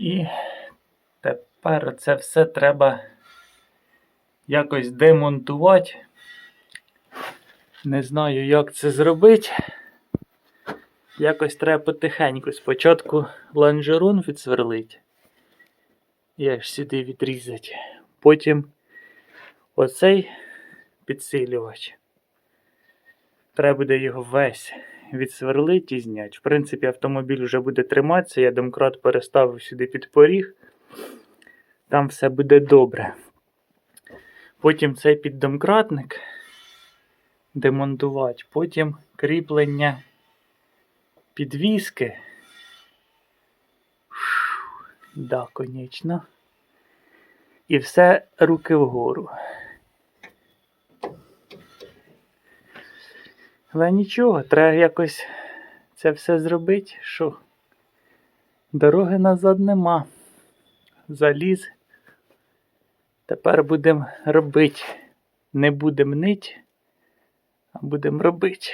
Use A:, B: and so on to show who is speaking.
A: І тепер це все треба якось демонтувати. Не знаю, як це зробити. Якось треба потихеньку. Спочатку лонжерон відсверлити. І аж сюди відрізати. Потім оцей підсилювач. Треба буде його весь відсверлити і зняти. В принципі, автомобіль вже буде триматися. Я домкрат переставив сюди під поріг. Там все буде добре. Потім цей піддомкратник демонтувати. Потім кріплення підвіски. Да, конечно. І все руки вгору. Але нічого, треба якось це все зробити, що дороги назад нема. Заліз. Тепер будемо робити. Не будемо нить, а будемо робити.